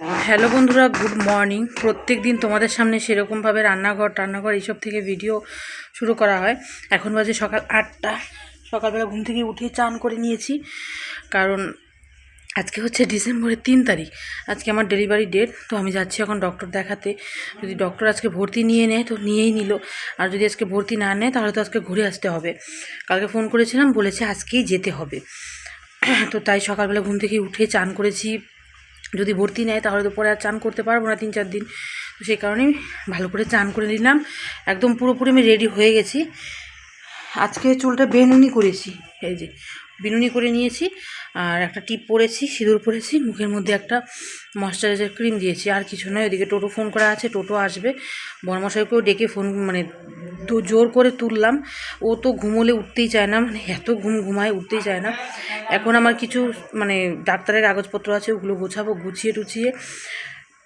Hello বন্ধুরা, good morning. প্রত্যেক দিন তোমাদের সামনে সেরকমভাবে রান্নাঘর, টান্নাঘর এইসব থেকে ভিডিও শুরু করা হয়। এখন বাজে সকাল আটটা। সকালবেলা ঘুম থেকে উঠে চান করে নিয়েছি। কারণ আজকে হচ্ছে ডিসেম্বরের তিন তারিখ। আজকে আমার ডেলিভারি ডেট। তো আমি যাচ্ছি এখন ডক্টর দেখাতে। যদি ডক্টর আজকে ভর্তি নিয়ে নেয়, তো নিয়েই নিল। আর যদি আজকে ভর্তি না নেয়, তাহলে তো আজকে ঘুরে আসতে হবে। কালকে ফোন করেছিলাম, বলেছে আজকেই যেতে হবে। তো তাই সকালবেলা ঘুম থেকে উঠে চান করেছি। যদি ভর্তি নেয় তাহলে তো পরে আর চান করতে পারব না তিন চার দিন। তো সেই কারণে ভালো করে চান করে নিলাম। একদম পুরোপুরি আমি রেডি হয়ে গেছি। আজকে চুলটা বেনুনি করেছি, এই যে। বিনুনি করে নিয়েছি। আর একটা টিপ পরেছি, সিঁদুর পরেছি, মুখের মধ্যে একটা ময়শ্চারাইজার ক্রিম দিয়েছি, আর কিছু নয়, ওদিকে টোটো ফোন করা আছে, টোটো আসবে। বড়মশাইকেও ডেকে ফোন মানে তো জোর করে তুললাম। ও তো ঘুমোলে উঠতেই চায় না মানে এত ঘুম ঘুমায়, উঠতেই চায় না। এখন আমার কিছু মানে ডাক্তারের কাগজপত্র আছে, ওগুলো গোছাবো, গুছিয়ে টুছিয়ে।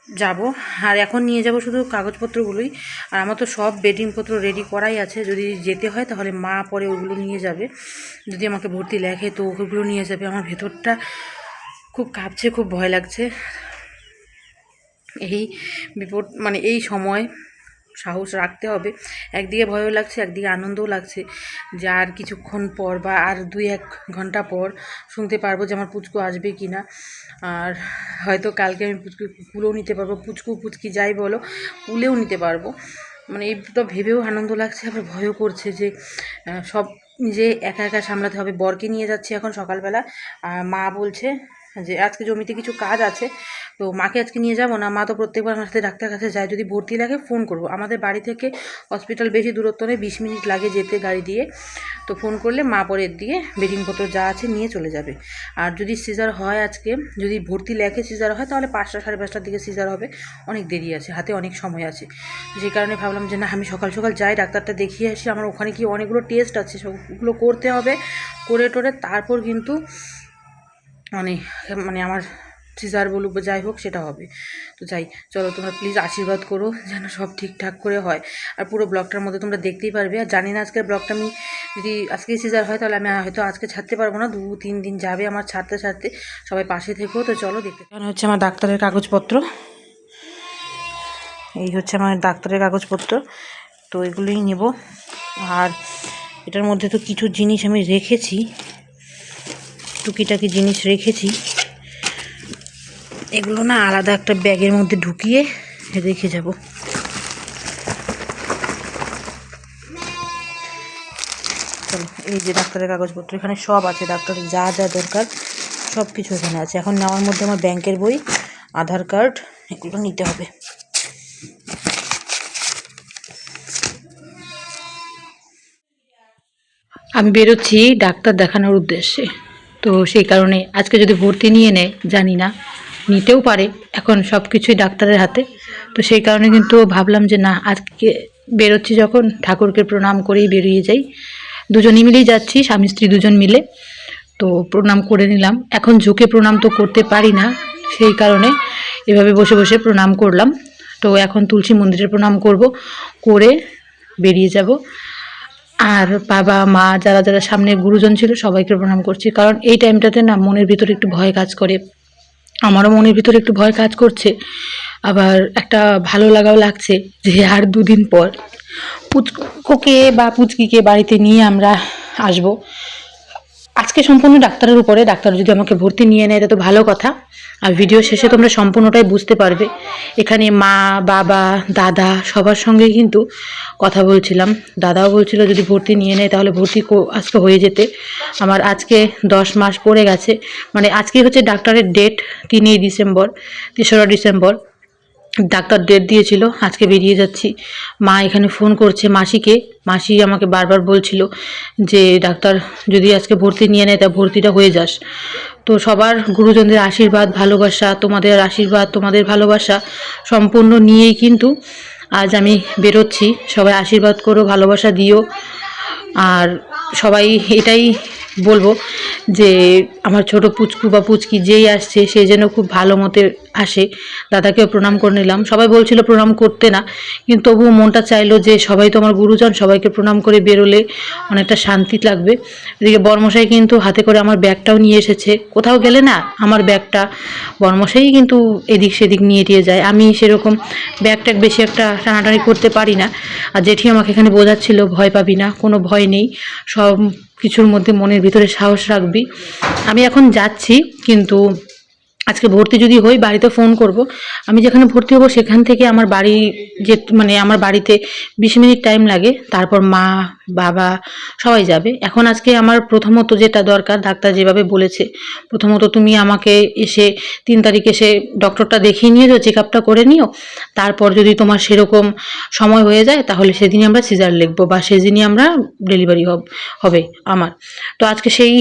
যাব। আর এখন নিয়ে যাব শুধু কাগজপত্রগুলোই। আর আমার তো সব বেডিংপত্র রেডি করাই আছে। যদি যেতে হয় তাহলে মা পরে ওগুলো নিয়ে যাবে। যদি আমাকে ভর্তি লেখে তো ওগুলো নিয়ে যাবে। আমার ভেতরটা খুব কাঁপছে, খুব ভয় লাগছে। এই বিপদ মানে এই সময় সাহস রাখতে হবে। একদিকে ভয়ও লাগছে, একদিকে আনন্দও লাগছে যে আর কিছুক্ষণ পর বা আর দুই এক ঘণ্টা পর শুনতে পারব যে আমার পুচকু আসবে কি না। আর হয়তো কালকে আমি পুচকু কুলেও নিতে পারব, পুচকু, পুচকি যাই বলো কুলেও নিতে পারব। মানে এই তো ভেবেও আনন্দ লাগছে, আবার ভয়ও করছে যে সব নিজে একা একা সামলাতে হবে। বরকে নিয়ে যাচ্ছি এখন সকালবেলা। আর মা বলছে যে আজকে জমিতে কিছু কাজ আছে, তো মাকে আজকে নিয়ে যাব না? মা তো প্রত্যেকবার আমার সাথে ডাক্তার কাছে যায়। যদি ভর্তি লাগে ফোন করব। আমাদের বাড়ি থেকে হসপিটাল বেশি দূরত্ব নেই, বিশ মিনিট লাগে যেতে গাড়ি দিয়ে। তো ফোন করলে মা পরের দিয়ে বেডিংপত্র যা আছে নিয়ে চলে যাবে। আর যদি সিজার হয় আজকে, যদি ভর্তি লেখে সিজার হয়, তাহলে পাঁচটা সাড়ে পাঁচটার দিকে সিজার হবে। অনেক দেরি আছে, হাতে অনেক সময় আছে। যে কারণে ভাবলাম যে না, আমি সকাল সকাল যাই, ডাক্তারটা দেখিয়ে আসি। আমার ওখানে কি অনেকগুলো টেস্ট আছে, সবগুলো করতে হবে। করে টোরে তারপর কিন্তু মানে মানে আমার সিজার বলুক বা যাই হোক, সেটা হবে। তো যাই, চলো তোমরা প্লিজ আশীর্বাদ করো যেন সব ঠিকঠাক করে হয়। আর পুরো ব্লগটার মধ্যে তোমরা দেখতেই পারবে। আর জানি না আজকের ব্লগটা আমি, যদি আজকে সিজার হয় তাহলে আমি হয়তো আজকে ছাড়তে পারব না। দু তিন দিন যাবে আমার ছাড়তে ছাড়তে। সবাই পাশে থেকেও তো চলো দেখতে কারণ হচ্ছে আমার ডাক্তারের কাগজপত্র। এই হচ্ছে আমার ডাক্তারের কাগজপত্র। তো এগুলোই নেব। আর এটার মধ্যে তো কিছু জিনিস আমি রেখেছি। টুকিটাকি জিনিস রেখেছি। এগুলো না আলাদা একটা ব্যাগের মধ্যে ঢুকিয়ে রেখে যাব। এই যে ডাক্তারের কাগজপত্র, এখানে সব আছে, ডাক্তারের যা যা দরকার সব কিছু এখানে আছে। এখন নেওয়ার মধ্যে আমার ব্যাংকের বই, আধার কার্ড, এগুলো নিতে হবে। আমি বেরোচ্ছি ডাক্তার দেখানোর উদ্দেশ্যে। তো সেই কারণে আজকে যদি ভর্তি নিয়ে নেয়, জানি না, নিতেও পারে, এখন সব কিছুই ডাক্তারের হাতে। তো সেই কারণে কিন্তু ভাবলাম যে না, আজকে বেরোচ্ছি যখন, ঠাকুরকে প্রণাম করেই বেরিয়ে যাই। দুজনই মিলেই যাচ্ছি, স্বামী স্ত্রী দুজন মিলে। তো প্রণাম করে নিলাম। এখন ঝুঁকে প্রণাম তো করতে পারি না, সেই কারণে এভাবে বসে বসে প্রণাম করলাম। তো এখন তুলসী মন্দিরে প্রণাম করব, করে বেরিয়ে যাব। আর বাবা, মা, যারা যারা সামনে গুরুজন ছিল, সবাইকে প্রণাম করছি। কারণ এই টাইমটাতে না মনের ভিতরে একটু ভয় কাজ করে। আমারও মনের ভিতরে একটু ভয় কাজ করছে। আবার একটা ভালো লাগাও লাগছে যে, আর দুদিন পর পুচকোকে বা পুচকিকে বাড়িতে নিয়ে আমরা আসব। আজকে সম্পূর্ণ ডাক্তারের উপরে, ডাক্তার যদি আমাকে ভর্তি নিয়ে নেয় তো ভালো কথা। আর ভিডিও শেষে তোমরা সম্পূর্ণটাই বুঝতে পারবে। এখানে মা, বাবা, দাদা সবার সঙ্গেই কিন্তু কথা বলছিলাম। দাদাও বলছিল যদি ভর্তি নিয়ে নেয়, তাহলে ভর্তি আজকে হয়ে যেতে। আমার আজকে দশ মাস পড়ে গেছে। মানে আজকে হচ্ছে ডাক্তারের ডেট তিনই ডিসেম্বর, তেসরা ডিসেম্বর। ডাক্তার ডেট দিয়েছিল, আজকে বেরিয়ে যাচ্ছি। মা এখানে ফোন করছে মাসিকে, মাসি আমাকে বারবার বলছিল যে, ডাক্তার, যদি আজকে ভর্তি নিয়ে নেয় তা ভর্তিটা হয়ে যাস। তো সবার গুরুজনদের আশীর্বাদ, ভালোবাসা, তোমাদের আশীর্বাদ, তোমাদের ভালোবাসা সম্পূর্ণ নিয়েই কিন্তু আজ আমি বেরোচ্ছি। সবাই আশীর্বাদ করো, ভালোবাসা দিও। আর সবাই এটাই বলব যে আমার ছোট পুচকু বা পুচকি যেই আসছে, সে যেন খুব ভালো মতে আসে। দাদাকেও প্রণাম করে নিলাম। সবাই বলছিল প্রণাম করতে না, কিন্তু তবুও মনটা চাইলো যে সবাই তো আমার গুরুজন, সবাইকে প্রণাম করে বেরোলে অনেকটা শান্তি লাগবে। এদিকে বর্মশাই কিন্তু হাতে করে আমার ব্যাগটাও নিয়ে এসেছে। কোথাও গেলে না আমার ব্যাগটা বর্মশাই কিন্তু এদিক সেদিক নিয়ে টিয়ে যায়। আমি সেরকম ব্যাগ ট্যাগ বেশি একটা টানাটানি করতে পারি না। আর জেঠি আমাকে এখানে বোঝাচ্ছিল, ভয় পাবি না, কোনো ভয় নেই। সব কিছুর মধ্যে মনের ভিতরে সাহস রাখবি। আমি এখন যাচ্ছি, কিন্তু আজকে ভর্তি যদি হই, বাড়িতে ফোন করব। আমি যেখানে ভর্তি হব সেখান থেকে আমার বাড়ি যে মানে আমার বাড়িতে বিশ মিনিট টাইম লাগে। তারপর মা বাবা, সবাই যাবে। এখন আজকে আমার প্রথমত যেটা দরকার, ডাক্তার যেভাবে বলেছে, প্রথমত তুমি আমাকে এসে তিন তারিখ এসে ডক্টরটা দেখিয়ে নিয়ে যাও চেক আপটা করে নিও। তারপর যদি তোমার সেরকম সময় হয়ে যায়, তাহলে সেদিনই আমরা সিজার লিখব বা সেদিনই আমরা ডেলিভারি হব আমার। তো আজকে সেই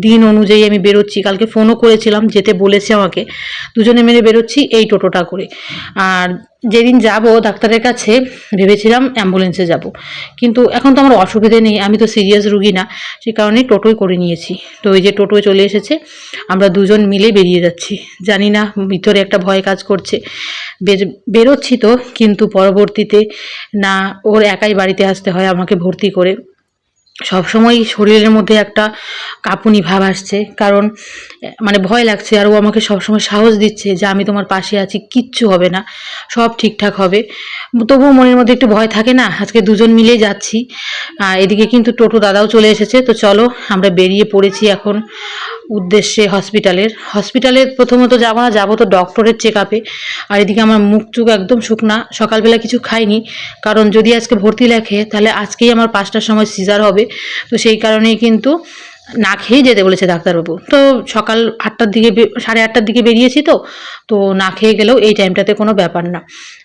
দিন অনুযায়ী আমি বেরোচ্ছি। কালকে ফোনও করেছিলাম, যেতে বলেছে আমাকে। দুজনে মিলে বেরোচ্ছি এই টোটোটা করে। আর যেদিন যাব ডাক্তারের কাছে, ভেবেছিলাম অ্যাম্বুলেন্সে যাব। কিন্তু এখন তো আমার অসুবিধে নেই, আমি তো সিরিয়াস রুগী না সেই কারণে টোটোই করে নিয়েছি। তো ওই যে টোটোয় চলে এসেছে, আমরা দুজন মিলে বেরিয়ে যাচ্ছি। জানি না ভিতরে একটা ভয় কাজ করছে। বেরোচ্ছি তো, কিন্তু পরবর্তীতে না ওর একাই বাড়িতে আসতে হয় আমাকে ভর্তি করে। সবসময় শরীরের মধ্যে একটা কাঁপুনি ভাব আসছে। কারণ মানে ভয় লাগছে আর ও আমাকে সবসময় সাহস দিচ্ছে যে আমি তোমার পাশে আছি, কিচ্ছু হবে না, সব ঠিকঠাক হবে। তবুও মনের মধ্যে একটু ভয় থাকে না? আজকে দুজন মিলে যাচ্ছি। এদিকে কিন্তু টোটো দাদাও চলে এসেছে। তো চলো, আমরা বেরিয়ে পড়েছি এখন উদ্দেশ্যে হসপিটালের হসপিটালে প্রথমত যাব না, যাব তো ডক্টরের চেক আপে আর এদিকে আমার মুখ চুখ একদম শুকনা, সকালবেলা কিছু খাইনি। কারণ যদি আজকে ভর্তি লেখে, তাহলে আজকেই আমার পাঁচটার সময় সিজার হবে। তো সেই কারণেই কিন্তু না খেয়েই যেতে বলেছে ডাক্তারবাবু। তো সকাল আটটার দিকে সাড়ে আটটার দিকে বেরিয়েছি তো তো না খেয়ে গেলেও এই টাইমটাতে কোনো ব্যাপার না।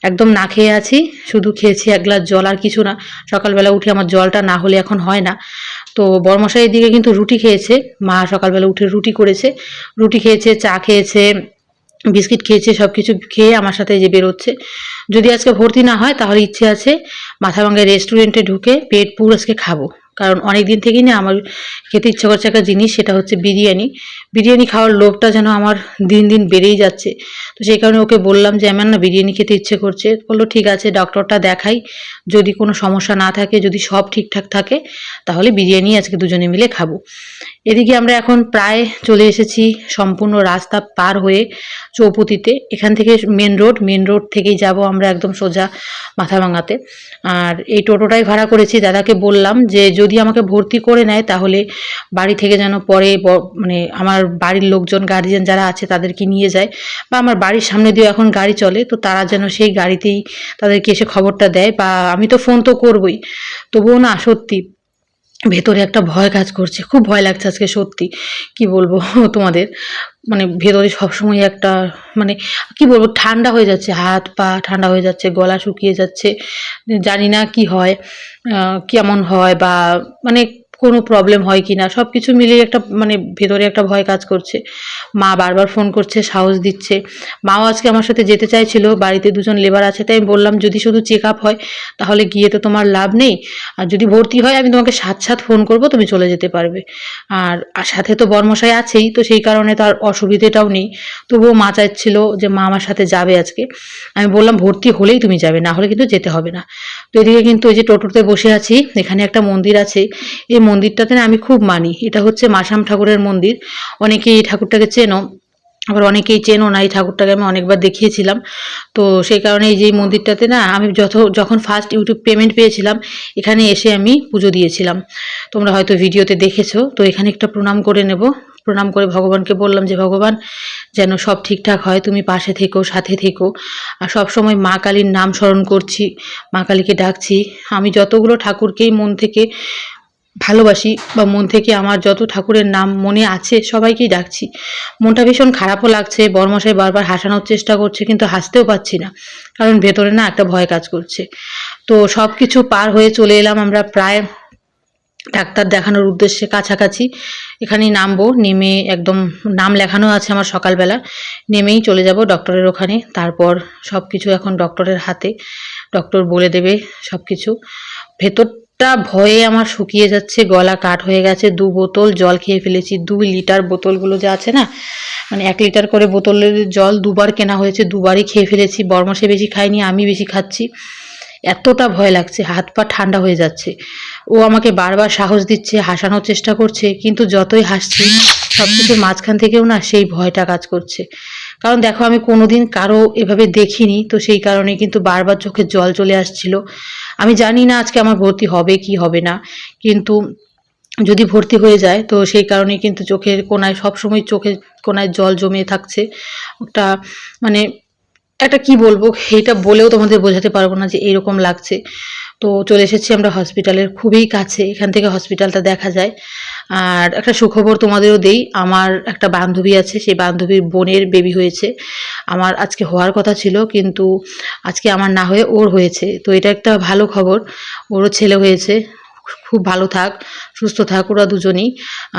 একদম না খেয়ে আছি, শুধু খেয়েছি এক গ্লাস জল আর কিছু না। সকালবেলা উঠে আমার জলটা না হলে এখন হয় না। তো বরমশাই দিকে কিন্তু রুটি খেয়েছে। মা সকালবেলা উঠে রুটি করেছে। রুটি খেয়েছে, চা খেয়েছে, বিস্কিট খেয়েছে সব কিছু খেয়ে আমার সাথে যে বেরোচ্ছে। যদি আজকে ভর্তি না হয়, তাহলে ইচ্ছে আছে মাথাভাঙ্গা রেস্টুরেন্টে ঢুকে পেট পুর আজকে খাব। কারণ অনেক দিন থেকেই না আমার খেতে ইচ্ছা করছে একটা জিনিস, সেটা হচ্ছে বিরিয়ানি। বিরিয়ানি খাওয়ার লোভটা যেন আমার দিন দিন বেড়েই যাচ্ছে। তো সেই কারণে ওকে বললাম যে আমার না বিরিয়ানি খেতে ইচ্ছে করছে। বলল, ঠিক আছে ডক্টরটা দেখাই। যদি কোনো সমস্যা না থাকে, যদি সব ঠিকঠাক থাকে, তাহলে বিরিয়ানি আজকে দুজনে মিলে খাব। এদিকে আমরা এখন প্রায় চলে এসেছি সম্পূর্ণ রাস্তা পার হয়ে চৌপতিতে। এখান থেকে মেন রোড মেন রোড থেকেই যাব আমরা একদম সোজা মাথাভাঙাতে। আর এই টোটোটাই ভাড়া করেছি, দাদাকে বললাম যে যদি আমাকে ভর্তি করে নেয় তাহলে বাড়ি থেকে যেন পরে মানে আমার বাড়ির লোকজন গার্জিয়ান যারা আছে তাদেরকে নিয়ে যায় বা আমার বাড়ির সামনে দিয়ে এখন গাড়ি চলে, তো তারা যেন সেই গাড়িতেই তাদেরকে এসে খবরটা দেয় বা আমি তো ফোন তো করবই। তবুও না, সত্যি। ভেতরে একটা ভয় কাজ করছে। খুব ভয় লাগছে আজকে সত্যি। কি বলব তোমাদের? মানে ভেতরে সবসময় একটা মানে কি বলব, ঠান্ডা হয়ে যাচ্ছে। হাত পা ঠান্ডা হয়ে যাচ্ছে, গলা শুকিয়ে যাচ্ছে। জানি না কি হয় কেমন হয় বা মানে কোনো প্রবলেম হয় কি না সব কিছু মিলিয়ে একটা মানে ভেতরে একটা ভয় কাজ করছে। মা বারবার ফোন করছে, সাহস দিচ্ছে। মাও আজকে আমার সাথে যেতে চাইছিল, বাড়িতে দুজন লেবার আছে, তাই আমি বললাম, যদি শুধু চেক আপ হয়, তাহলে গিয়ে তো তোমার লাভ নেই। আর যদি ভর্তি হয়, আমি তোমাকে সাত সাত ফোন করব, তুমি চলে যেতে পারবে। আর সাথে তো বর্মশাই আছেই, তো সেই কারণে তার অসুবিধেটাও নেই। তবুও মা চাইছিল যে মা আমার সাথে যাবে আজকে। আমি বললাম, ভর্তি হলেই তুমি যাবে, না হলে কিন্তু যেতে হবে না। তো এদিকে কিন্তু ওই যে টোটোতে বসে আছি, এখানে একটা মন্দির আছে। এই মন্দিরটাতে না আমি খুব মানি। এটা হচ্ছে মাসাম ঠাকুরের মন্দির। অনেকেই এই ঠাকুরটাকে চেনো। আবার অনেকেই চেনো না এই ঠাকুরটাকে, আমি অনেকবার দেখিয়েছিলাম। তো সেই কারণে এই যে মন্দিরটাতে না আমি যত যখন ফার্স্ট ইউটিউব পেমেন্ট পেয়েছিলাম, এখানে এসে আমি পুজো দিয়েছিলাম। তোমরা হয়তো ভিডিওতে দেখেছ। তো এখানে একটা প্রণাম করে নেব। প্রণাম করে ভগবানকে বললাম যে, ভগবান, যেন সব ঠিকঠাক হয়। তুমি পাশে থেকো, সাথে থেকো। আর সব সময় মা কালীর নাম স্মরণ করছি, মা কালীকে ডাকছি। আমি যতগুলো ঠাকুরকেই মন থেকে ভালোবাসি বা মন থেকে আমার যত ঠাকুরের নাম মনে আছে সবাইকেই ডাকছি। মনটা ভীষণ খারাপও লাগছে, বর্মশাই বারবার হাসানোর চেষ্টা করছে কিন্তু হাসতেও পাচ্ছি না, কারণ ভেতরে না একটা ভয় কাজ করছে। তো সব কিছু পার হয়ে চলে এলাম আমরা প্রায় ডাক্তার দেখানোর উদ্দেশ্যে কাছাকাছি। এখানেই নামবো, নেমে একদম নাম লেখানো আছে আমার সকালবেলা। নেমেই চলে যাব ডক্টরের ওখানে, তারপর সব কিছু এখন ডক্টরের হাতে। ডক্টর বলে দেবে সব কিছু ভেতর তা ভয়ে আমার শুকিয়ে যাচ্ছে, গলা কাঠ হয়ে গেছে, দু বোতল জল খেয়ে ফেলেছি, দুই লিটার বোতলগুলো যে আছে না মানে এক লিটার করে বোতলের জল দুবার কেনা হয়েছে, দুবারই খেয়ে ফেলেছি বর্মসে বেশি খাইনি, আমি বেশি খাচ্ছি। এতটা ভয় লাগছে, হাত পা ঠান্ডা হয়ে যাচ্ছে। ও আমাকে বারবার সাহস দিচ্ছে, হাসানোর চেষ্টা করছে, কিন্তু যতই হাসছি সব কিছুর মাঝখান থেকেও না সেই ভয়টা কাজ করছে। কারণ দেখো আমি কোনোদিন কারও এভাবে দেখিনি, তো সেই কারণে কিন্তু বারবার চোখে জল চলে আসছিল। আমি জানি না আজকে আমার ভর্তি হবে কি হবে না, কিন্তু যদি ভর্তি হয়ে যায়, তো সেই কারণে কিন্তু চোখের কোনায়, সবসময় চোখের কোনায় জল জমে থাকছে। একটা মানে একটা কি বলব, এটা বলেও তোমাদের বোঝাতে পারব না যে এরকম লাগছে। তো চলে এসেছি আমরা হসপিটালের খুবই কাছে, এখান থেকে হসপিটালটা দেখা যায়। আর একটা সুখবর তোমাদেরও দেই, আমার একটা বান্ধবী আছে, সেই বান্ধবীর বোনের বেবি হয়েছে। আমার আজকে হওয়ার কথা ছিল, কিন্তু আজকে আমার না হয়ে ওর হয়েছে। তো এটা একটা ভালো খবর, ওরও ছেলে হয়েছে। খুব ভালো থাক, সুস্থ থাক ওরা দুজনেই।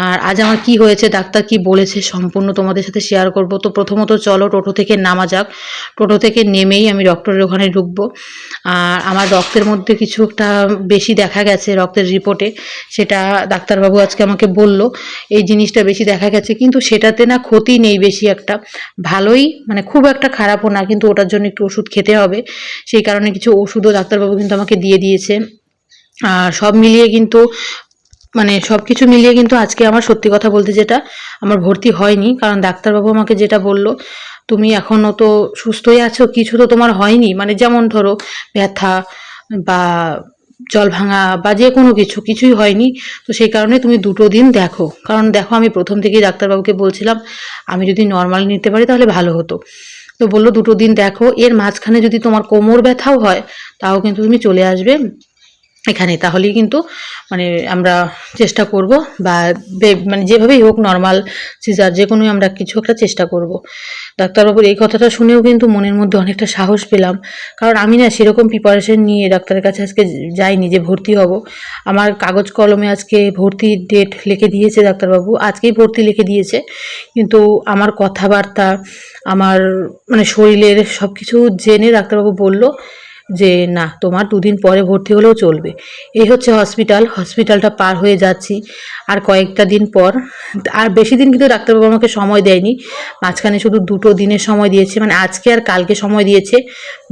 আর আজ আমার কি হয়েছে, ডাক্তার কি বলেছে সম্পূর্ণ তোমাদের সাথে শেয়ার করব। তো প্রথমত চলো টোটো থেকে নামা যাক। টোটো থেকে নেমেই আমি ডক্টরের ওখানে ঢুকবো। আর আমার রক্তের মধ্যে কিছু একটা বেশি দেখা গেছে রক্তের রিপোর্টে সেটা ডাক্তারবাবু আজকে আমাকে বলল। এই জিনিসটা বেশি দেখা গেছে, কিন্তু সেটাতে না ক্ষতি নেই বেশি একটা। ভালোই মানে খুব একটা খারাপও না, কিন্তু ওটার জন্য একটু ওষুধ খেতে হবে। সেই কারণে কিছু ওষুধও ডাক্তারবাবু কিন্তু আমাকে দিয়ে দিয়েছে। সব মিলিয়ে কিন্তু মানে সব কিছু মিলিয়ে কিন্তু আজকে আমার সত্যি কথা বলতে যেটা আমার ভর্তি হয়নি। কারণ ডাক্তারবাবু আমাকে যেটা বলল, তুমি এখনও তো সুস্থই আছো, কিছু তো তোমার হয়নি। মানে যেমন ধরো, ব্যথা বা জল ভাঙা বা যে কোনো কিছু, কিছুই হয়নি। তো সেই কারণে তুমি দুটো দিন দেখো। কারণ দেখো, আমি প্রথম থেকেই ডাক্তারবাবুকে বলছিলাম, আমি যদি নর্মাল নিতে পারি তাহলে ভালো হতো। তো বলল, দুটো দিন দেখো। এর মাঝখানে যদি তোমার কোমর ব্যথাও হয়, তাও কিন্তু তুমি চলে আসবে। এখানে। তাহলেই কিন্তু মানে আমরা চেষ্টা করব বা মানে যেভাবেই হোক নর্মাল সিজার যে কোনোই আমরা কিছু একটা চেষ্টা করব। ডাক্তারবাবুর এই কথাটা শুনেও কিন্তু মনের মধ্যে অনেকটা সাহস পেলাম। কারণ আমি না সেরকম প্রিপারেশন নিয়ে ডাক্তারের কাছে আজকে যাইনি যে ভর্তি হব। আমার কাগজ কলমে আজকে ভর্তির ডেট লিখে দিয়েছে ডাক্তারবাবু। আজকেই ভর্তি লিখে দিয়েছে। কিন্তু আমার কথাবার্তা, আমার মানে শরীরের সব কিছু জেনে ডাক্তারবাবু বলল যে, না, তোমার দুদিন পরে ভর্তি হলেও চলবে। এই হচ্ছে হসপিটাল। হসপিটালটা পার হয়ে যাচ্ছি। আর কয়েকটা দিন পর, আর বেশি দিন কিন্তু ডাক্তারবাবু আমাকে সময় দেয়নি। মাঝখানে শুধু দুটো দিনের সময় দিয়েছে। মানে আজকে আর কালকে সময় দিয়েছে।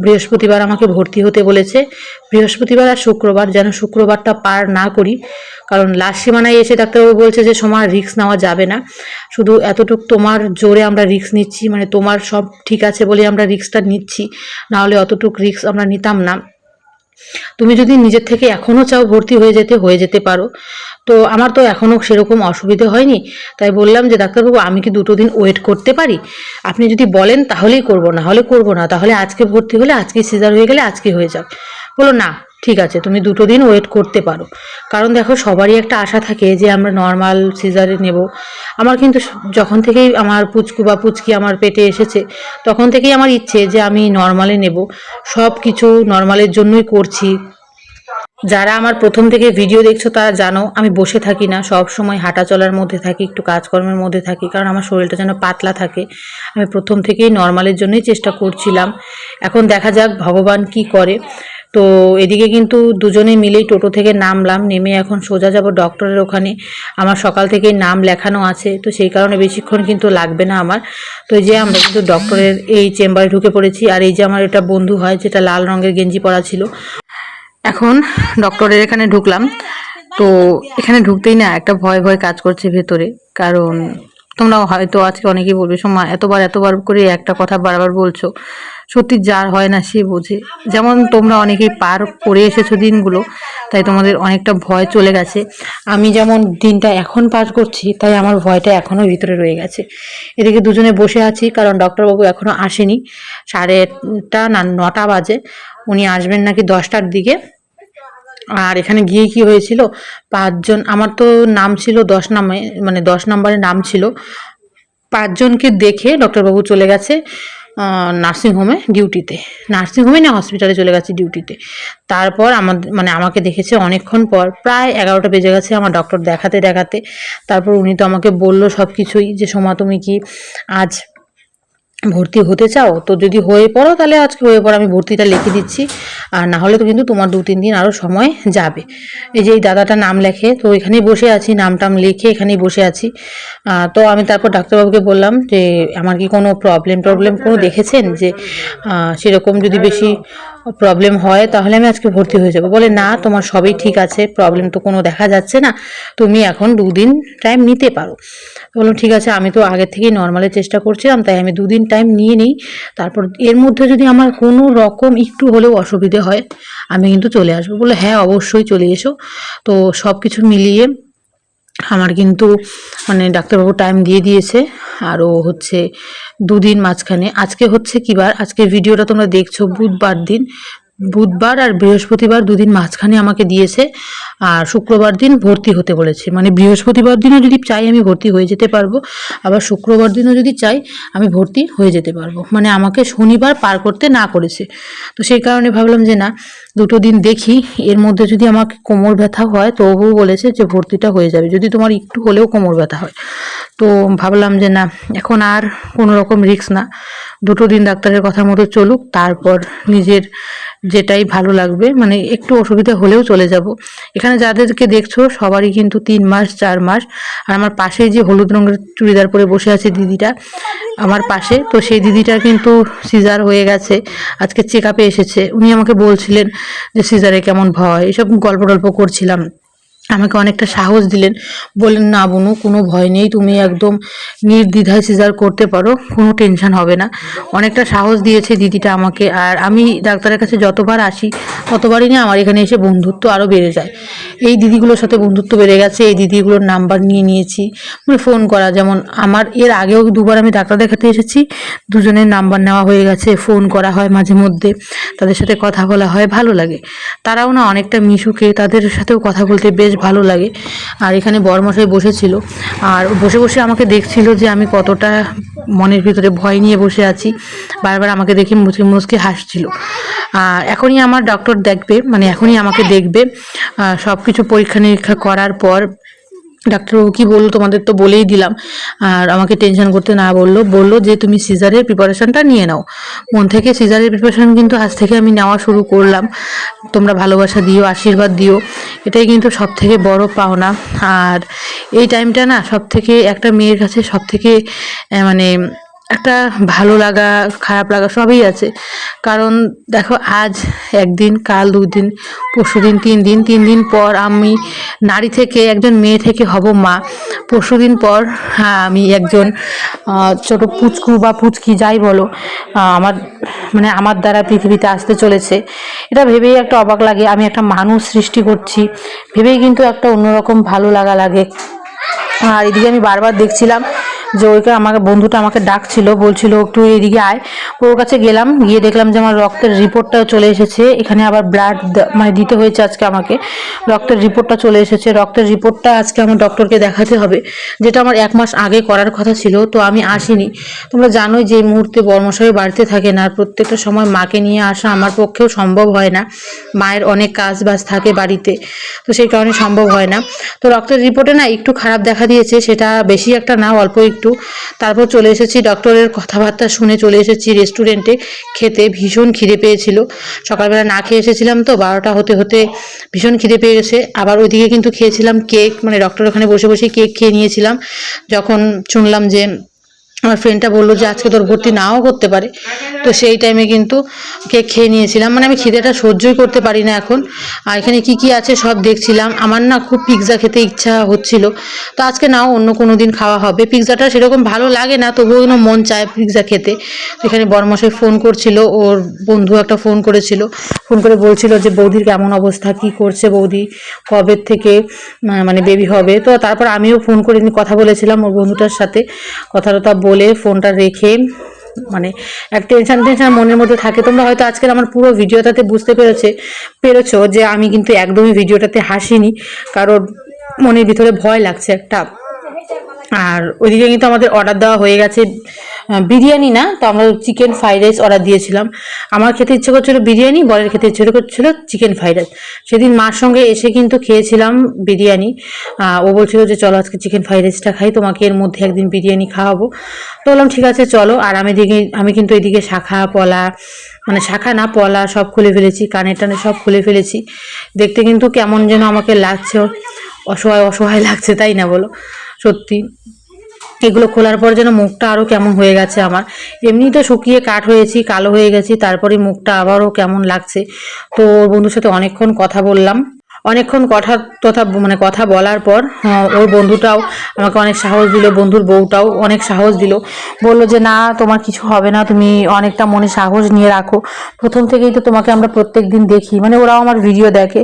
বৃহস্পতিবার আমাকে ভর্তি হতে বলেছে। বৃহস্পতিবার আর শুক্রবার, যেন শুক্রবারটা পার না করি। কারণ লাস্ট সীমানায় এসে ডাক্তারবাবু বলছে যে সময় রিস্ক নেওয়া যাবে না। শুধু এতটুক তোমার জোরে আমরা রিস্ক নিচ্ছি। মানে তোমার সব ঠিক আছে বলে আমরা রিস্কটা নিচ্ছি। না হলে অতটুক রিস্ক আমরা নিতাম না। তুমি যদি নিজের থেকে এখনও চাও ভর্তি হয়ে যেতে হয়ে যেতে পারো। তো আমার তো এখনও সেরকম অসুবিধে হয়নি। তাই বললাম যে, ডাক্তারবাবু, আমি কি দুটো দিন ওয়েট করতে পারি? আপনি যদি বলেন, তাহলেই করব। না হলে করব না। তাহলে আজকে ভর্তি হলে আজকে সিজার হয়ে গেলে আজকে হয়ে যাক। বলো না। ঠিক আছে, তুমি দুটো দিন ওয়েট করতে পারো। কারণ দেখো, সবারই একটা আশা থাকে যে আমরা নর্মাল সিজারে নেব। আমার কিন্তু যখন থেকেই আমার পুচকু বা পুচকি আমার পেটে এসেছে, তখন থেকেই আমার ইচ্ছে যে আমি নর্মালে নেব। সব কিছু নর্মালের জন্যই করছি। যারা আমার প্রথম থেকে ভিডিও দেখছ, তারা জানো, আমি বসে থাকি না। সব সময় হাঁটা চলার মধ্যে থাকি, একটু কাজকর্মের মধ্যে থাকি, কারণ আমার শরীরটা যেন পাতলা থাকে। আমি প্রথম থেকেই নর্মালের জন্যই চেষ্টা করছিলাম। এখন দেখা যাক, ভগবান কি করে। তো এদিকে কিন্তু দুজনে মিলেই টোটো থেকে নামলাম, নেমে এখন সোজা যাব ডক্টরের ওখানে। আমার সকাল থেকেই নাম লেখানো আছে, তো সেই কারণে বেশিক্ষণ কিন্তু লাগবে না আমার। তো এই যে আমরা কিন্তু ডক্টরের এই চেম্বারে ঢুকে পড়েছি, আর এই যে আমার এটা বন্ধু হয় যেটা লাল রঙের গেঞ্জি পরা ছিল। এখন ডক্টরের এখানে ঢুকলাম। তো এখানে ঢুকতেই না একটা ভয় ভয় কাজ করছে ভেতরে, কারণ তোমরা হয়তো আজকে অনেকেই বলবে, সোমা, এতবার এতবার করে একটা কথা বারবার বলছো। সত্যি যার হয় না সে বোঝে। যেমন তোমরা অনেকেই পার করে এসেছ দিনগুলো, তাই তোমাদের অনেকটা ভয় চলে গেছে। আমি যেমন দিনটা এখন পার করছি, তাই আমার ভয়টা এখনও ভিতরে রয়ে গেছে। এদিকে দুজনে বসে আছি, কারণ ডক্টরবাবু এখনও আসেনি। সাড়ে আটটা না, নটা বাজে। উনি আসবেন নাকি দশটার দিকে। আর এখানে গিয়ে কি হয়েছিল? পাঁচজন, আমার তো নাম ছিল দশ নামে মানে দশ নম্বরের নাম ছিল। পাঁচজনকে দেখে ডক্টরবাবু চলে গেছে। নার্সিংহোমে ডিউটিতে নার্সিংহোমে না হসপিটালে চলে গেছে ডিউটিতে তারপর আমার মানে আমাকে দেখেছে অনেকক্ষণ পর, প্রায় এগারোটা বেজে গেছে আমার ডক্টর দেখাতে দেখাতে। তারপর উনি তো আমাকে বলল সব কিছুই যে, সোমা, তুমি কি আজ ভর্তি হতে চাও? তো যদি হয়ে পড়ো তাহলে আজকে হয়ে পড়ো, আমি ভর্তিটা লিখে দিচ্ছি। আর না হলে তো কিন্তু তোমার দু, তিন দিন আরও সময় যাবে। এই যে এই দাদাটা নাম লেখে, তো এখানেই বসে আছি নাম টাম লিখে এখানেই বসে আছি। তো আমি তারপর ডাক্তারবাবুকে বললাম যে, আমার কি কোনো প্রবলেম টবলেম কোনো দেখেছেন যে সেরকম যদি বেশি প্রবলেম হয়, তাহলে আমি আজকে ভর্তি হয়ে যাব। বলে, না, তোমার সবই ঠিক আছে প্রবলেম তো কোনো দেখা যাচ্ছে না। তুমি এখন দুদিন টাইম নিতে পারো। বললাম, ঠিক আছে, আমি তো আগের থেকেই নর্মালে চেষ্টা করছিলাম, তাই আমি দুদিন টাইম নিয়ে নিই। তারপর এর মধ্যে যদি আমার কোনো রকম একটু হলেও অসুবিধে হয়, আমি কিন্তু চলে আসব। বলে হ্যাঁ অবশ্যই চলে এসো। তো সব কিছু মিলিয়ে আমার কিন্তু মানে ডাক্তারবাবু টাইম দিয়ে দিয়েছে আরও হচ্ছে দুদিন মাঝখানে। আজকে হচ্ছে কিবার আজকে ভিডিওটা তোমরা দেখছ বুধবার দিন। বুধবার আর বৃহস্পতিবার দুদিন মাঝখানে আমাকে দিয়েছে, আর শুক্রবার দিন ভর্তি হতে বলেছে। মানে বৃহস্পতিবার দিনও যদি চাই আমি ভর্তি হয়ে যেতে পারব, আবার শুক্রবার দিনও যদি চাই আমি ভর্তি হয়ে যেতে পারব। মানে আমাকে শনিবার পার করতে না করেছে। তো সেই কারণে ভাবলাম যে না, দুটো দিন দেখি। এর মধ্যে যদি আমাকে কোমর ব্যথা হয়, তবুও বলেছে যে ভর্তিটা হয়ে যাবে। যদি তোমার একটু হলেও কোমর ব্যথা হয়। তো ভাবলাম যে না, এখন আর কোনো রকম রিস্ক না। দুটো দিন ডাক্তারের কথা মতো চলুক, তারপর নিজের যেটাই ভালো লাগবে মানে একটু অসুবিধা হলেও চলে যাব। এখানে যাদেরকে দেখছ, সবারই কিন্তু তিন মাস, চার মাস। আর আমার পাশেই যে হলুদ রঙের চুড়িদার পরে বসে আছে দিদিটা, আমার পাশে। তো সেই দিদিটার কিন্তু সিজার হয়ে গেছে, আজকে চেক আপে এসেছে। উনি আমাকে বলছিলেন যে সিজারে কেমন ভয়? এসব গল্প টল্প করছিলাম। আমাকে অনেকটা সাহস দিলেন। বললেন, না বনু, কোনো ভয় নেই, তুমি একদম নির্দ্বিধায় সিজার করতে পারো, কোনো টেনশন হবে না। অনেকটা সাহস দিয়েছে দিদিটা আমাকে। আর আমি ডাক্তারের কাছে যতবার আসি, ততবারই না আমার এখানে এসে বন্ধুত্ব আরও বেড়ে যায়। এই দিদিগুলোর সাথে বন্ধুত্ব বেড়ে গেছে, এই দিদিগুলোর নাম্বার নিয়ে নিয়েছি। মানে ফোন করা, যেমন আমার, এর আগেও দুবার আমি ডাক্তার দেখাতে এসেছি, দুজনের নাম্বার নেওয়া হয়ে গেছে, ফোন করা হয় মাঝে মধ্যে, তাদের সাথে কথা বলা হয়, ভালো লাগে। তারাও না অনেকটা মিশুকে, তাদের সাথেও কথা বলতে বেশ ভালো লাগে। আর এখানে বরমশাই বসেছিল। আর বসে বসে আমাকে দেখছিল যে আমি কতটা মনের ভিতরে ভয় নিয়ে বসে আছি। বারবার আমাকে দেখে মুচকি মুচকে হাসছিল। আর এখনই আমার ডক্টর দেখবে মানে এখনই আমাকে দেখবে। সব কিছু পরীক্ষা নিরীক্ষা করার পর ডাক্তারবাবু কি বলল তোমাদের তো বলেই দিলাম। আর আমাকে টেনশন করতে না বলল বলল যে তুমি সিজারের প্রিপারেশনটা নিয়ে নাও। মন থেকে সিজারের প্রিপারেশন কিন্তু আজ থেকে আমি নেওয়া শুরু করলাম। তোমরা ভালোবাসা দিও, আশীর্বাদ দিও, এটাই কিন্তু সব থেকে বড় পাওনা। আর এই টাইমটা না সব থেকে একটা মেয়ের কাছে সব থেকে মানে একটা ভালো লাগা খারাপ লাগা সবই আছে। কারণ দেখো আজ একদিন কাল দুদিন পরশু দিন তিন দিন তিন দিন পর আমি নারী থেকে একজন মেয়ে থেকে হব মা। পরশু দিন পর হ্যাঁ, আমি একজন ছোট পুচকু বা পুচকি যাই বলো আমার মানে আমার দ্বারা পৃথিবীতে আসতে চলেছে। এটা ভেবেই একটা অবাক লাগে আমি একটা মানুষ সৃষ্টি করছি। ভেবেই কিন্তু একটা অন্যরকম ভালো লাগা লাগে। আর এদিকে আমি বারবার দেখছিলাম যে ওইকে আমাকে, বন্ধুটা আমাকে ডাকছিল, বলছিল একটু এদিকে আয়। ওর কাছে গেলাম, গিয়ে দেখলাম যে আমার রক্তের রিপোর্টটাও চলে এসেছে। এখানে আবার ব্লাড মানে দিতে হয়েছে আজকে আমাকে। রক্তের রিপোর্টটা চলে এসেছে। রক্তের রিপোর্টটা আজকে আমার ডক্টরকে দেখাতে হবে, যেটা আমার এক মাস আগে করার কথা ছিল, তো আমি আসিনি। তোমরা জানোই যে এই মুহূর্তে বর্মশাই বাড়িতে থাকে না, আর প্রত্যেকটা সময় মাকে নিয়ে আসা আমার পক্ষেও সম্ভব হয় না। মায়ের অনেক কাজ বাজ থাকে বাড়িতে, তো সেই কারণে সম্ভব হয় না। তো রক্তের রিপোর্টে না একটু খারাপ দেখা দিয়েছে, সেটা বেশি একটা না, অল্প তারপর চলে এসেছি ডক্টরের কথাবার্তা শুনে চলে এসেছি রেস্টুরেন্টে খেতে ভীষণ খিদে পেয়েছিল। সকালবেলা না খেয়ে এসেছিলাম তো, বারোটা হতে হতে ভীষণ খিদে পেয়ে গেছে আবার ওইদিকে কিন্তু খেয়েছিলাম কেক মানে ডক্টর ওখানে বসে বসে কেক খেয়ে নিয়েছিলাম। যখন শুনলাম যে আমার ফ্রেন্ডটা বলল যে, আজকে তোর ভর্তি নাও করতে পারে। তো সেই টাইমে কিন্তু কেক খেয়ে নিয়েছিলাম। মানে আমি খিদেটা সহ্যই করতে পারি না এখন। আর এখানে কি কি আছে সব দেখছিলাম। আমার না খুব পিৎজা খেতে ইচ্ছা হচ্ছিল। তো আজকে নাও, অন্য কোনো দিন খাওয়া হবে। পিৎজাটা সেরকম ভালো লাগে না, তবুও যেন মন চায় পিৎজা খেতে। এখানে বরমশাই ফোন করছিল, ওর বন্ধু একটা ফোন করেছিল। ফোন করে বলছিল যে, বৌদির কেমন অবস্থা? কি করছে বৌদি? কবে থেকে মানে বেবি হবে? তো তারপর আমিও ফোন করে কথা বলেছিলাম ওর বন্ধুটার সাথে। কথা টথা বলে ফোনটা রেখে মানে এক টেনশন টেনশন মনের মধ্যে থাকে। তোমরা হয়তো আজকের আমার পুরো ভিডিওটাতে বুঝতে পেরেছে, পেরেছ যে আমি কিন্তু একদমই ভিডিওটাতে হাসিনি কারোর মনের ভিতরে ভয় লাগছে একটা। আর ওইদিকে কিন্তু আমাদের অর্ডার দেওয়া হয়ে গেছে। বিরিয়ানি না, তো আমরা চিকেন ফ্রাইড রাইস অর্ডার দিয়েছিলাম। আমার খেতে ইচ্ছে করছিল বিরিয়ানি, বরের খেতে ইচ্ছে করছিল চিকেন ফ্রাইড রাইস সেদিন মার সঙ্গে এসে কিন্তু খেয়েছিলাম বিরিয়ানি। ও বলছিল যে, চলো আজকে চিকেন ফ্রাইড রাইসটা খাই, তোমাকে এর মধ্যে একদিন বিরিয়ানি খাওয়াবো। তো বললাম, ঠিক আছে, চলো। আর আমি দিকে, আমি কিন্তু এদিকে শাখা, পলা মানে শাখা না, পলা সব খুলে ফেলেছি কানে টানে সব খুলে ফেলেছি। দেখতে কিন্তু কেমন যেন আমাকে লাগছে, অসহায় অসহায় লাগছে, তাই না বলো? সত্যি। এগুলো খোলার পর যেন মুখটা আরও কেমন হয়ে গেছে আমার। এমনি তো শুকিয়ে কাঠ হয়েছি, কালো হয়ে গেছি, তারপরে মুখটা আবারও কেমন লাগছে। তো বন্ধুর সাথে অনেকক্ষণ কথা বললাম। অনেকক্ষণ কথা তথা মানে কথা বলার পর আহ, ওর বন্ধুটাও আমাকে অনেক সাহস দিল বন্ধুর বউটাও অনেক সাহস দিল। বলল যে না তোমার কিছু হবে না তুমি অনেকটা মনে সাহস নিয়ে রাখো। প্রথম থেকেই তো তোমাকে আমরা প্রত্যেক দিন দেখি। মানে ওরাও আমার ভিডিও দেখে।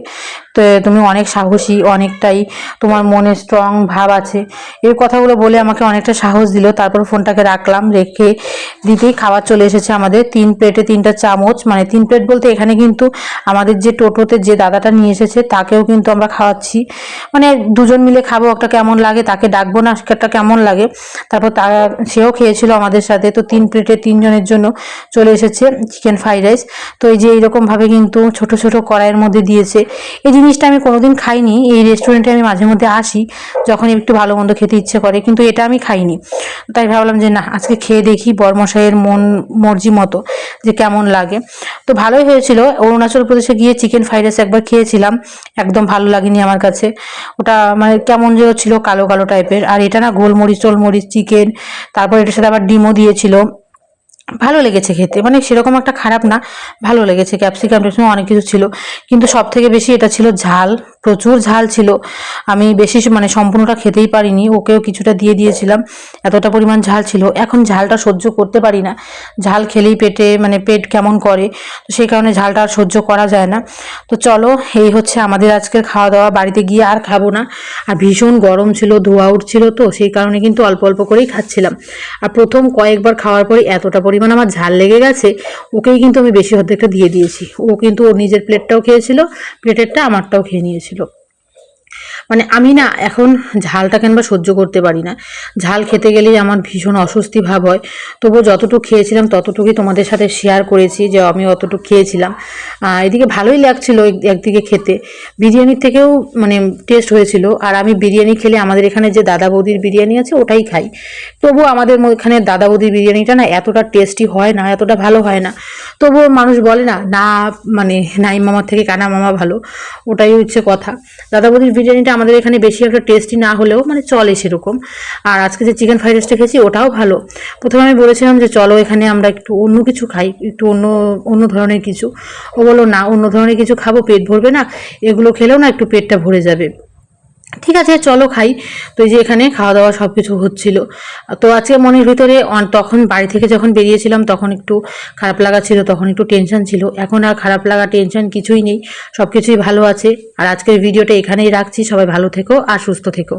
তো তুমি অনেক সাহসী অনেকটাই তোমার মনে স্ট্রং ভাব আছে। এই কথাগুলো বলে আমাকে অনেকটা সাহস দিল। তারপর ফোনটাকে রাখলাম রেখে দিতেই খাবার চলে এসেছে আমাদের। তিন প্লেটে তিনটা চামচ মানে তিন প্লেট বলতে এখানে কিন্তু আমাদের যে টোটোতে যে দাদাটা নিয়ে এসেছে তাকেও কিন্তু আমরা খাওয়াচ্ছি। মানে দুজন মিলে খাব, একটা কেমন লাগে তাকে ডাকবো না একটা কেমন লাগে। তারপর তা সেও খেয়েছিল আমাদের সাথে, তো তিন প্লেটে তিনজনের জন্য চলে এসেছে চিকেন ফ্রাইড রাইস। তো এই যে এইরকমভাবে কিন্তু ছোট ছোট কড়াইয়ের মধ্যে দিয়েছে। এই জিনিসটা আমি কোনোদিন খাইনি, এই রেস্টুরেন্টে আমি মাঝে মধ্যে আসি যখন একটু ভালো মন্দ খেতে ইচ্ছে করে, কিন্তু এটা আমি খাইনি। তাই ভাবলাম যে না, আজকে খেয়ে দেখি বরমশাইয়ের মন, মর্জি মতো যে কেমন লাগে। তো ভালোই হয়েছিল, অরুণাচল প্রদেশে গিয়ে চিকেন ফ্রাইড রাইস একবার খেয়েছিলাম। একদম ভালো লাগেনি আমার কাছে। ওটা মানে কেমন যে ছিল কালো কালো টাইপের আর এটা না গোলমরিচ টোলমরিচ চিকেন তারপর এটার সাথে আবার ডিমও দিয়েছিল। ভালো লেগেছে খেতে। মানে সেরকম একটা খারাপ না, ভালো লেগেছে। ক্যাপসিকাম অনেক কিছু ছিল। কিন্তু সব থেকে বেশি এটা ছিল ঝাল। প্রচুর ঝাল ছিল। আমি বেশি মানে সম্পূর্ণটা খেতেই পারিনি। ওকেও কিছুটা দিয়ে দিয়েছিলাম। এতটা পরিমাণ ঝাল ছিল। এখন ঝালটা সহ্য করতে পারি না। ঝাল খেলেই পেটে মানে পেট কেমন করে? তো সেই কারণে ঝালটা আর সহ্য করা যায় না। তো চলো, এই হচ্ছে আমাদের আজকের খাওয়া দাওয়া বাড়িতে গিয়ে আর খাব না। আর ভীষণ গরম ছিল, ধোয়া উঠছিল তো, সেই কারণে কিন্তু অল্প অল্প করেই খাচ্ছিলাম। আর প্রথম কয়েকবার খাওয়ার পরে এতটা পরিমাণ আমার ঝাল লেগে গেছে, ওকেই কিন্তু আমি বেশি অর্ধেকটা দিয়ে দিয়েছি। ও কিন্তু ওর নিজের প্লেটটাও খেয়েছিল প্লেটেরটা আমারটাও খেয়ে নিয়েছিল। شروع মানে আমি না এখন ঝালটা কেন সহ্য করতে পারি না। ঝাল খেতে গেলেই আমার ভীষণ অস্বস্তি ভাব হয়। তবুও যতটুকু খেয়েছিলাম, ততটুকুই তোমাদের সাথে শেয়ার করেছি যে আমি অতটুকু খেয়েছিলাম। এদিকে ভালোই লাগছিল একদিকে খেতে। বিরিয়ানির থেকেও মানে টেস্ট হয়েছিল। আর আমি বিরিয়ানি খেলে আমাদের এখানে যে দাদা বৌদির বিরিয়ানি আছে, ওটাই খাই। তবুও আমাদের এখানে দাদা বৌদির বিরিয়ানিটা না এতটা টেস্টি হয় না, এতটা ভালো হয় না। তবুও মানুষ বলে না না মানে নাই মামার থেকে কানা মামা ভালো। ওটাই হচ্ছে কথা। দাদা বৌদির বিরিয়ানিটা আমাদের এখানে বেশি একটা টেস্টি না হলেও মানে চলে সেরকম। আর আজকে যে চিকেন ফ্রাইড রাইসটা খেয়েছি, ওটাও ভালো। প্রথমে আমি বলেছিলাম যে চলো এখানে আমরা একটু অন্য কিছু খাই, একটু অন্য অন্য ধরনের কিছু। ও বলো না, অন্য ধরনের কিছু খাব, পেট ভরবে না। এগুলো খেলেও না একটু পেটটা ভরে যাবে। ঠিক আছে, চলো খাই। তো এই যে এখানে খাওয়া দাওয়া সব কিছু হচ্ছিল। তো আজকে মনের ভিতরে তখন বাড়ি থেকে যখন বেরিয়েছিলাম, তখন একটু খারাপ লাগা ছিল, তখন একটু টেনশন ছিল। এখন আর খারাপ লাগা টেনশন কিছুই নেই। সব কিছুই ভালো আছে। আর আজকের ভিডিওটা এখানেই রাখছি। সবাই ভালো থেকো আর সুস্থ থেকো।